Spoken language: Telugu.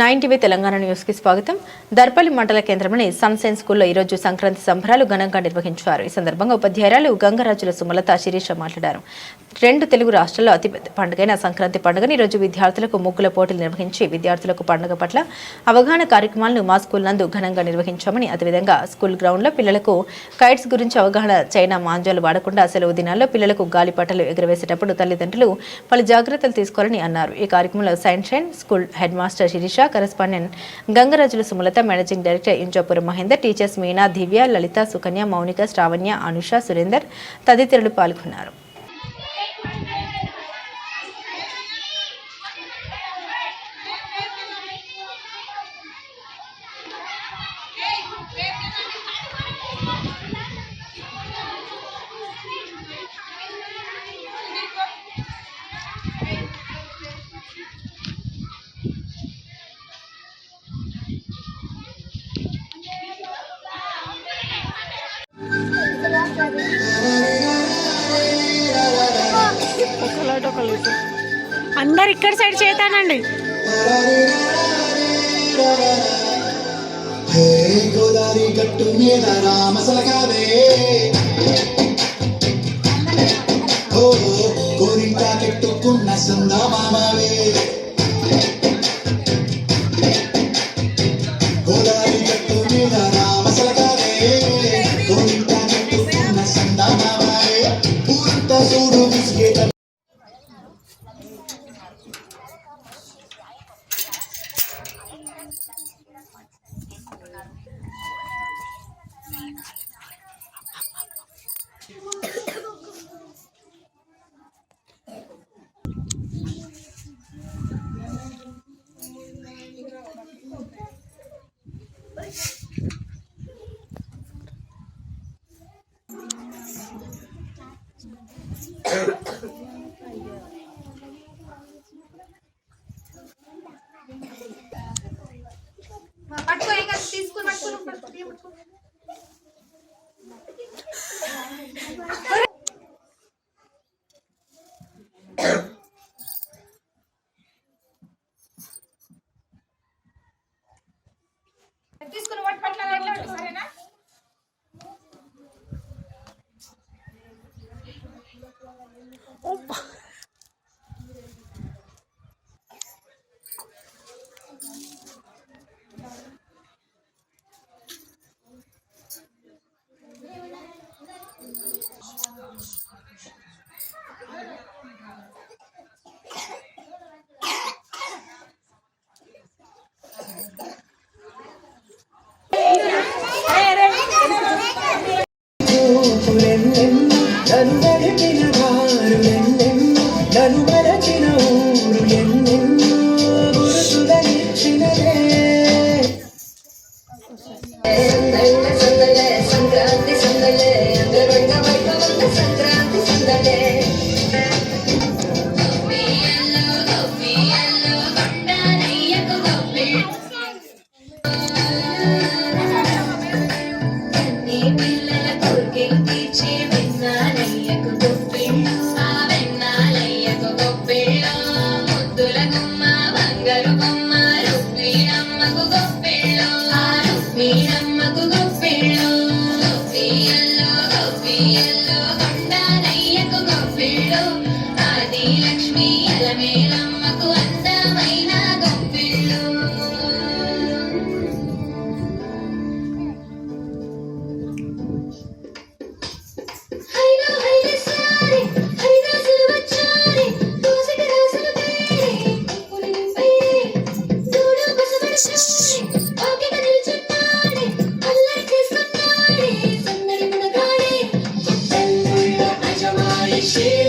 నైన్ టీవీ తెలంగాణ న్యూస్కి స్వాగతం. దర్పల్లి మండల కేంద్రంలోని సన్సైన్ స్కూల్లో ఈరోజు సంక్రాంతి సంబరాలు ఘనంగా నిర్వహించారు. ఈ సందర్భంగా ఉపాధ్యాయురాలు గంగరాజుల సుమలత శిరీష మాట్లాడారు. రెండు తెలుగు రాష్ట్రాల్లో అతిపెద్ద పండుగైన సంక్రాంతి పండుగను ఈరోజు విద్యార్థులకు ముగ్గుల పోటీలు నిర్వహించి విద్యార్థులకు పండుగ పట్ల అవగాహన కార్యక్రమాలను మా స్కూల్ నందు ఘనంగా నిర్వహించామని అదేవిధంగా స్కూల్ గ్రౌండ్లో పిల్లలకు కైట్స్ గురించి అవగాహన చైనా మాంజాలు వాడకుండా సెలవు దినాల్లో పిల్లలకు గాలిపటలు ఎగురవేసేటప్పుడు తల్లిదండ్రులు పలు జాగ్రత్తలు తీసుకోవాలని అన్నారు. ఈ కార్యక్రమంలో sign shine school headmaster Sirisha correspondent గంగరాజుల Sumalatha managing director Injapuram Mahender teachers Meena Divya Lalitha Sukanya Mounika Sravanya Anusha Surender తదితరులు పాల్గొన్నారు. అందరు ఇక్కడ సైడ్ చేతానండి. Hey Bye. తీసుకుని ಮರೆತಿನ ವಾರು ಎಲ್ಲೆನ್ನು ನಾನು ಮರೆತಿನ ಊರು ಎಲ್ಲೆನ್ನು ಗುರುತುದ ನೆಚ್ಚಿನದೇ ಸಂದಲೆ ಸಂದಲೆ ಸಂಕ್ರಾಂತಿ ಸಂದಲೆ ಅಂದ್ರೆ ಬಣ್ಣ ಬಣ್ಣ ಬಂದ ಸಂದ she